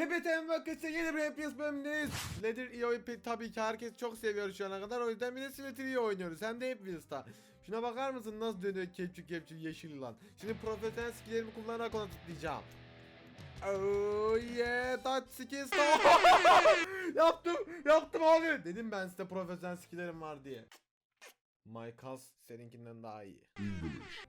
Hepete vakitse yeni bir FPS bölümündeyiz. Leather EO'yu tabii ki herkes çok seviyor şu ana kadar. O yüzden bir de Slater oynuyoruz. Hem de Hepwheels'ta. Şuna bakar mısın nasıl dönüyor kepçük kepçük yeşil lan. Şimdi profesyonel skillerimi kullanarak ona tıklayacağım. Oh yeah touch skills. yaptım yaptım abi. Dedim ben size profesyonel skillerim var diye. My cuz seninkinden daha iyi.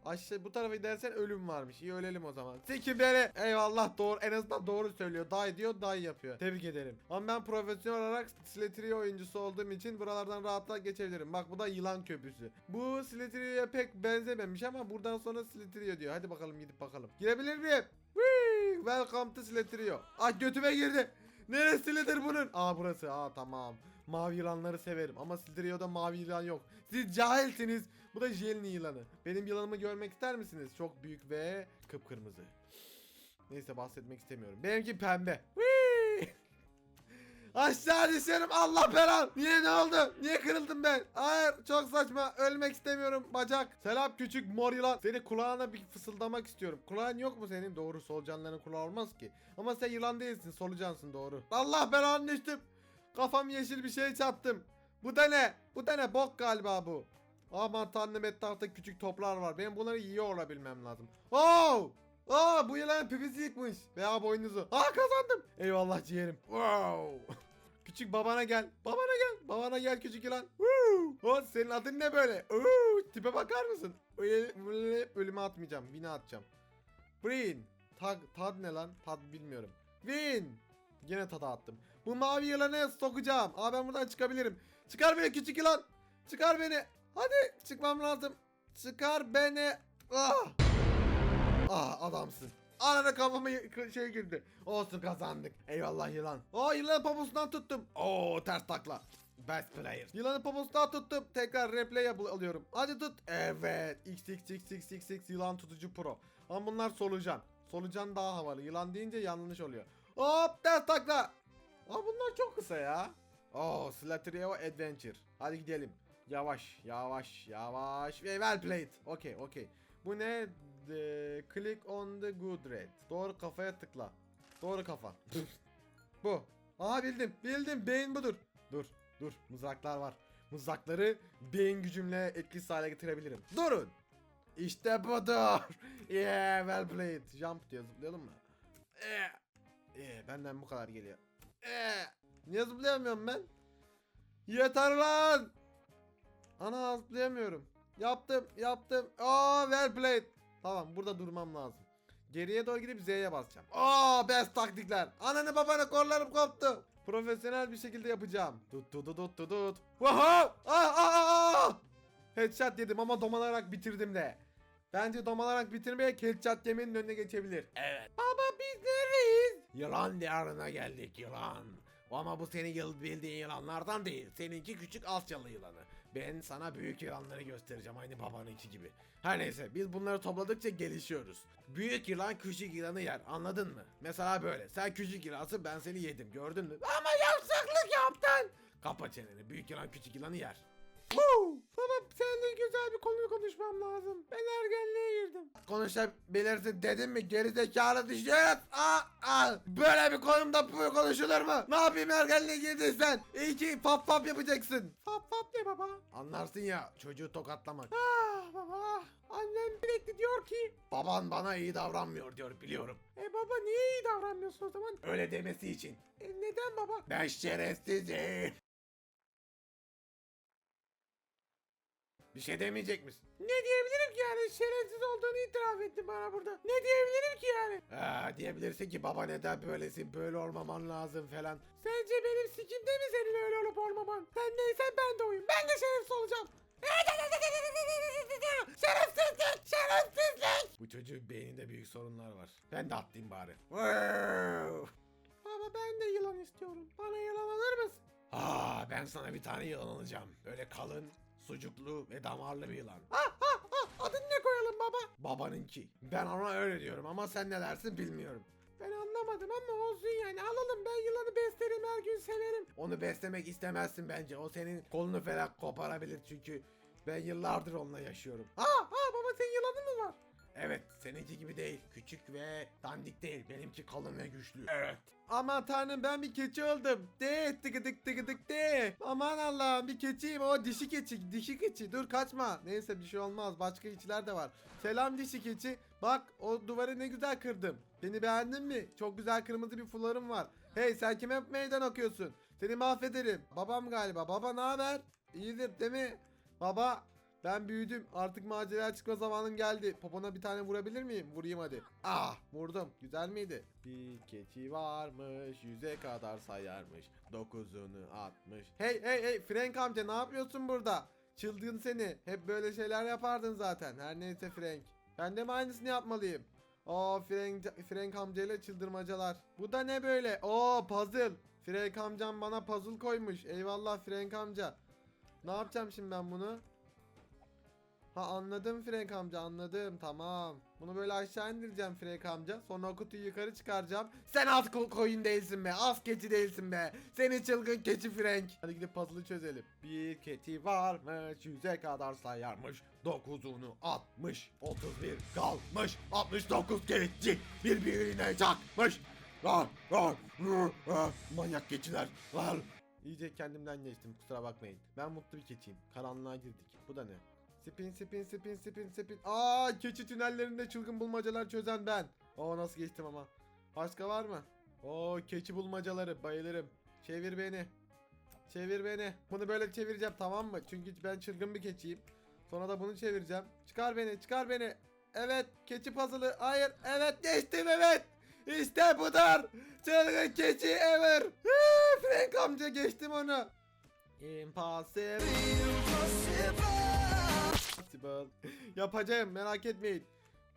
Aşağı bu tarafa gidersen ölüm varmış. İyi ölelim o zaman. Sikimleri. Eyvallah doğru. En azından doğru söylüyor. Die diyor, die yapıyor. Tebrik ederim. Ama ben profesyonel olarak Slattery oyuncusu olduğum için buralardan rahatlıkla geçebilirim. Bak bu da yılan köprüsü. Bu Slattery'e pek benzememiş ama buradan sonra Slattery diyor. Hadi bakalım gidip bakalım. Girebilir miyim? Whee! Welcome to Slattery. Ah götüme girdi. Neresidir bunun? Aa burası. Aa tamam. Mavi yılanları severim ama Silderio'da mavi yılan yok. Siz cahilsiniz. Bu da Jelny yılanı. Benim yılanımı görmek ister misiniz? Çok büyük ve kıpkırmızı. Neyse bahsetmek istemiyorum. Benimki pembe. Whee! Aşağı düşerim Allah belan. Niye ne oldu? Niye kırıldım ben? Hayır çok saçma. Ölmek istemiyorum bacak. Selam küçük mor yılan. Seni kulağına bir fısıldamak istiyorum. Kulağın yok mu senin? Doğru solucanların kulağı olmaz ki. Ama sen yılan değilsin solucansın doğru. Allah belanı düştüm. Kafam yeşil bir şey çarptım. Bu da ne? Bu da ne? Bok galiba bu. Aman tanrım etrafta küçük toplar var. Benim bunları yiyor olabilmem lazım. Oh! Aa bu yılan pipisi yıkmış. Veya boynuzu. Aa kazandım. Eyvallah ciğerim. Wow. Küçük babana gel. Babana gel. Babana gel küçük yılan. Woo. O senin adın ne böyle? Oo, tipe bakar mısın? Ölüme atmayacağım. Win'e atacağım. Green. Tag, tad ne lan? Tad bilmiyorum. Win. Yine tada attım. Bu mavi yılanı sokacağım. Aa ben buradan çıkabilirim. Çıkar beni küçük yılan. Çıkar beni. Hadi çıkmam lazım. Çıkar beni. Ah. Ah adamsın. Ananı kafama şey girdi. Olsun kazandık. Eyvallah yılan. Aa yılanın poposundan tuttum. Oo ters takla. Best player. Yılanın poposundan tuttum. Tekrar replay alıyorum. Hadi tut. Evet. XXXXXX yılan tutucu pro. Ama bunlar solucan. Solucan daha havalı. Yılan deyince yanlış oluyor. Hop ters takla. Aa bunlar çok kısa ya. Oo Slatterio Adventure. Hadi gidelim. Yavaş, yavaş, yavaş. Ve well played. Okey, okey. Bu ne? The, click on the good red. Doğru kafaya tıkla. Doğru kafa. Bu. Aha bildim. Bildim. Beyin budur. Dur. Dur. Mızraklar var. Mızrakları beyin gücümle etkisiz hale getirebilirim. Durun. İşte budur. Yeah, well played. Jump diyor. Zıplayalım mı? Eh. Eh, benden bu kadar geliyor. Eh. Niye zıplayamıyorum ben? Yeter lan. Ana zıplayamıyorum. Yaptım yaptım. Aa well played. Tamam burada durmam lazım. Geriye doğru gidip Z'ye basacağım. Aa best taktikler. Ananı babanı kollarım koptu. Profesyonel bir şekilde yapacağım. Tut tut tut tut tut. Wow! Ah ah ah! Headshot yedim ama domalarak bitirdim de. Bence domalarak bitirmeye headshot yemenin önüne geçebilir. Evet. Baba biz neredeyiz? Yılan diyarına geldik yılan. Ama bu senin yıl bildiğin yılanlardan değil. Seninki küçük Asyalı yılanı. Ben sana büyük yılanları göstereceğim aynı babanınki gibi. Her neyse biz bunları topladıkça gelişiyoruz. Büyük yılan küçük yılanı yer anladın mı? Mesela böyle sen küçük yılansın ben seni yedim gördün mü? Ama yavşaklık yaptın. Kapa çeneni büyük yılan küçük yılanı yer. Woo! Baba seninle güzel bir konuyu konuşmam lazım. Ben ergenliğe girdim. Konuşabilirsin dedim mi gerizekalı düşün. Aa, aa. Böyle bir konumda bu konuşulur mu? Ne yapayım ergenliğe girdiysen? İyi ki fap fap yapacaksın. Fap fap ne baba? Anlarsın ya çocuğu tokatlamak. Ah baba. Annem sürekli diyor ki baban bana iyi davranmıyor diyor biliyorum. E baba niye iyi davranmıyorsun o zaman? Öyle demesi için. E neden baba? Ben şerefsizim. Bir şey demeyecek misin? Ne diyebilirim ki yani şerefsiz olduğunu itiraf etti bana burada. Ne diyebilirim ki yani? Ha, diyebilirsin ki baba neden böylesin böyle olmaman lazım falan. Sence benim sikimde mi senin öyle olup olmaman? Sen neysen ben de oyum. Ben de şerefsiz olacağım. Şerefsizlik! Şerefsizlik! Bu çocuğun beyninde büyük sorunlar var. Ben de atlayayım bari. Baba ben de yılan istiyorum. Bana yılan alır mısın? Aa ben sana bir tane yılan alacağım. Böyle kalın, sucuklu ve damarlı bir yılan. Ah ah ah adını ne koyalım baba? Babanınki. Ben ona öyle diyorum ama sen ne dersin bilmiyorum. Ben anlamadım ama olsun yani alalım ben yılanı beslerim her gün severim. Onu beslemek istemezsin bence o senin kolunu falan koparabilir çünkü ben yıllardır onunla yaşıyorum. Aa, aa baba senin yılanın mı var? Evet seninki gibi değil. Küçük ve dandik değil. Benimki kalın ve güçlü. Evet. Aman tanrım ben bir keçi oldum. De tıkı tık tıkı tık de. Aman Allah'ım bir keçiyim o dişi keçi dişi keçi dur kaçma. Neyse bir şey olmaz başka keçiler de var. Selam dişi keçi. Bak o duvarı ne güzel kırdım. Beni beğendin mi? Çok güzel kırmızı bir fularım var. Hey sen kime meydan okuyorsun? Seni mahvederim. Babam galiba. Baba ne haber? İyidir değil mi? Baba ben büyüdüm. Artık maceraya çıkma zamanım geldi. Popona bir tane vurabilir miyim? Vurayım hadi. Ah vurdum. Güzel miydi? Bir keçi varmış. Yüze kadar sayarmış. Dokuzunu atmış. Hey hey hey Frank amca ne yapıyorsun burada? Çılgın seni. Hep böyle şeyler yapardın zaten. Her neyse Frank. Ben de mi aynısını yapmalıyım? Oo Frank, Frank amcayla çıldırmacalar. Bu da ne böyle? Oo puzzle. Frank amcam bana puzzle koymuş. Eyvallah Frank amca. Ne yapacağım şimdi ben bunu? Ha anladım Frank amca anladım tamam. Bunu böyle aşağı indireceğim Frank amca. Sonra o kutuyu yukarı çıkaracağım. Sen az ko- koyun değilsin be. Az keçi değilsin be. Seni çılgın keçi Frank. Hadi gidip puzzle'ı çözelim. Bir keçi varmış. Yüze kadar sayarmış. Dokuzunu atmış. 31 kalmış. 69 keçi. Birbirine çakmış. Rar, rar. Manyak keçiler. Rar. İyice kendimden geçtim kusura bakmayın. Ben mutlu bir keçiyim. Karanlığa girdik. Bu da ne? Spin spin spin spin spin. Aa keçi tünellerinde çılgın bulmacalar çözen ben. Oo nasıl geçtim ama. Başka var mı? Oo keçi bulmacaları bayılırım. Çevir beni. Çevir beni. Bunu böyle çevireceğim tamam mı? Çünkü ben çılgın bir keçiyim. Sonra da bunu çevireceğim. Çıkar beni çıkar beni. Evet keçi puzzle'ı. Hayır evet geçtim evet. İşte budur. Çılgın keçi ever. Frank amca geçtim onu. Impossible. Impossible. Yapacağım merak etmeyin.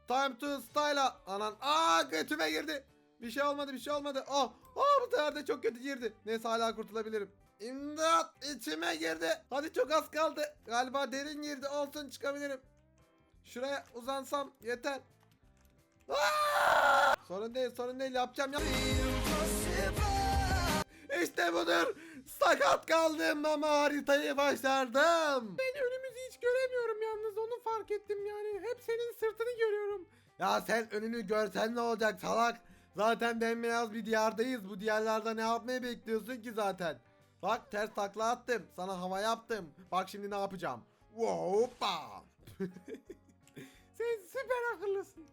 Time to style'a. Anan. Aa götüme girdi. Bir şey olmadı bir şey olmadı. Oh. Oh bu sefer de çok kötü girdi. Neyse hala kurtulabilirim. İmdat içime girdi. Hadi çok az kaldı. Galiba derin girdi. Olsun çıkabilirim. Şuraya uzansam yeter. Aa! Sorun değil sorun değil yapacağım yap. İşte budur. Sakat kaldım ama haritayı başardım. Ben hiç göremiyorum yalnız onu fark ettim yani. Hep senin sırtını görüyorum. Ya sen önünü görsen ne olacak salak? Zaten bembeyaz bir diyardayız. Bu diyarlarda ne yapmayı bekliyorsun ki zaten? Bak ters takla attım. Sana hava yaptım. Bak şimdi ne yapacağım. Hoppa. sen süper akıllısın.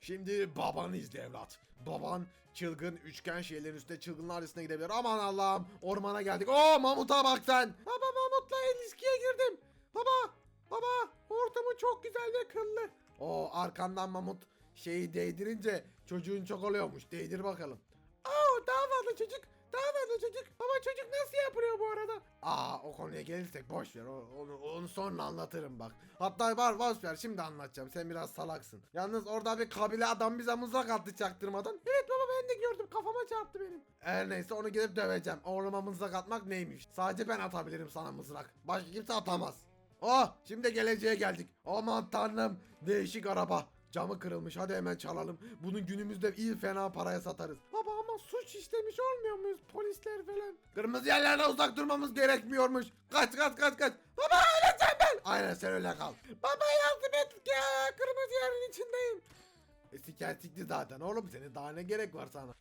Şimdi babanı izle evlat. Baban çılgın üçgen şeylerin üstünde çılgınlar listesine gidebilir. Aman Allah'ım ormana geldik. Oo mamuta bak sen. Baba Mahmut'la ilişkiye girdim. Baba, baba ortamı çok güzel ve kıllı. O arkandan mamut şeyi değdirince çocuğun çok oluyormuş. Değdir bakalım. Aa daha fazla çocuk, daha fazla çocuk. Baba çocuk nasıl yapılıyor bu arada? Aa o konuya gelirsek boş ver. Onu, onu sonra anlatırım bak. Hatta var boş ver şimdi anlatacağım. Sen biraz salaksın. Yalnız orada bir kabile adam bize mızrak attı çaktırmadan. Evet baba ben de gördüm kafama çarptı benim. Her neyse onu gidip döveceğim. Oğluma mızrak atmak neymiş? Sadece ben atabilirim sana mızrak. Başka kimse atamaz. Oh şimdi geleceğe geldik. Aman tanrım değişik araba. Camı kırılmış hadi hemen çalalım. Bunu günümüzde iyi fena paraya satarız. Baba ama suç işlemiş olmuyor muyuz polisler falan? Kırmızı yerlerden uzak durmamız gerekmiyormuş. Kaç kaç kaç kaç. Baba öleceğim ben. Aynen sen öyle kal. Baba yardım et ya kırmızı yerin içindeyim. E siker sikti zaten oğlum senin daha ne gerek var sana.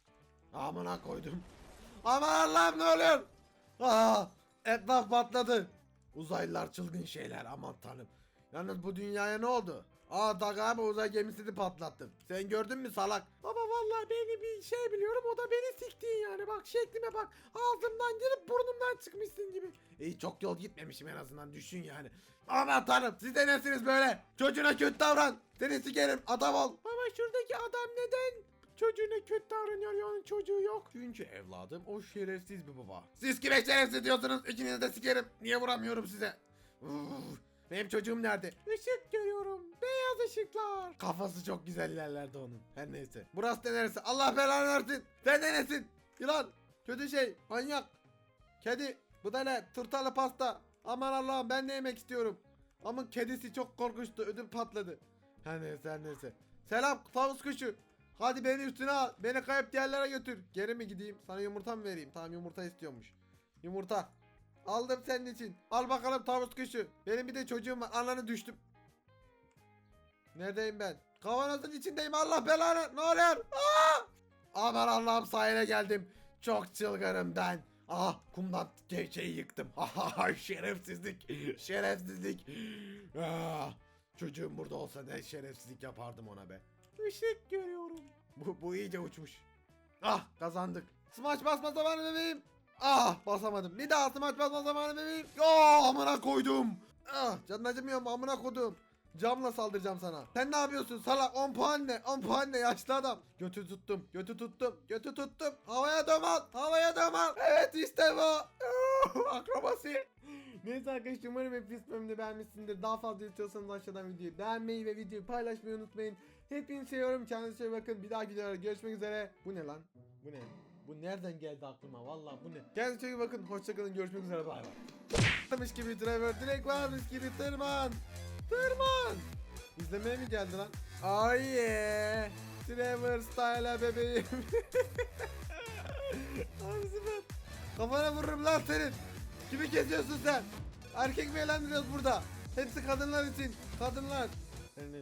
Amına koydum. Aman Allah'ım ne oluyor? Aa, etraf patladı. Uzaylılar çılgın şeyler aman tanrım. Yalnız bu dünyaya ne oldu? Aa Dagaba uzay gemisini patlattım. Sen gördün mü salak? Baba vallahi beni bir şey biliyorum o da beni siktin yani bak şeklime bak ağzımdan girip burnumdan çıkmışsın gibi. İyi çok yol gitmemişim en azından düşün yani. Aman tanrım siz de nesiniz böyle? Çocuğuna kötü davran. Seni sikerim adam ol. Baba şuradaki adam neden çocuğuna kötü davranıyor ya onun çocuğu yok. Çünkü evladım o şerefsiz bir baba. Siz kime şerefsiz diyorsunuz? İkinizi de sikerim. Niye vuramıyorum size? Uf, benim çocuğum nerede? Işık görüyorum beyaz ışıklar. Kafası çok güzel yerlerde onun. Her neyse. Burası da neresi? Allah belanı versin. Sen de nesin? Yılan. Kötü şey. Manyak. Kedi. Bu da ne? Turtalı pasta. Aman Allah'ım ben de yemek istiyorum. Ama kedisi çok korkunçtu. Ödüm patladı. Her neyse her neyse. Selam tavus kuşu. Hadi beni üstüne al. Beni kayıp yerlere götür. Geri mi gideyim? Sana yumurta mı vereyim? Tamam yumurta istiyormuş. Yumurta. Aldım senin için. Al bakalım tavus kuşu. Benim bir de çocuğum var. Ananı düştüm. Neredeyim ben? Kavanozun içindeyim Allah belanı. Ne oluyor? Aa! Aman Allah'ım sahile geldim. Çok çılgınım ben. Ah kumdan şeyi yıktım. Şerefsizlik. Şerefsizlik. Ah, çocuğum burada olsa ne şerefsizlik yapardım ona be. Işık görüyorum. Bu, bu iyice uçmuş. Ah kazandık. Smaç basma zamanı bebeğim. Ah basamadım. Bir daha smaç basma zamanı bebeğim. Oh amına koydum. Ah canın acımıyor mu amına koydum. Camla saldıracağım sana. Sen ne yapıyorsun salak 10 puan ne 10 puan ne yaşlı adam. Götü tuttum götü tuttum götü tuttum. Havaya domal havaya domal. Evet işte bu. Uh, Akrobasi. Neyse arkadaşlar umarım hepiniz bölümünü beğenmişsinizdir. Daha fazla istiyorsanız aşağıdan videoyu beğenmeyi ve videoyu paylaşmayı unutmayın. Hepinizi seviyorum. Kendinize iyi bakın. Bir dahaki videoda görüşmek üzere. Bu ne lan? Bu ne? Bu nereden geldi aklıma? Vallahi bu ne? Kendinize iyi bakın. Hoşçakalın. Görüşmek üzere. Bay bay. Gibi Trevor. Direkt varmış gibi tırman. Tırman. İzlemeye mi geldi lan? Oh yeah. Trevor style bebeğim. Abi süper. Kafana vururum lan senin. Kimi kesiyorsun sen? Erkek mi eğlendiriyoruz burada? Hepsi kadınlar için. Kadınlar. Neyse.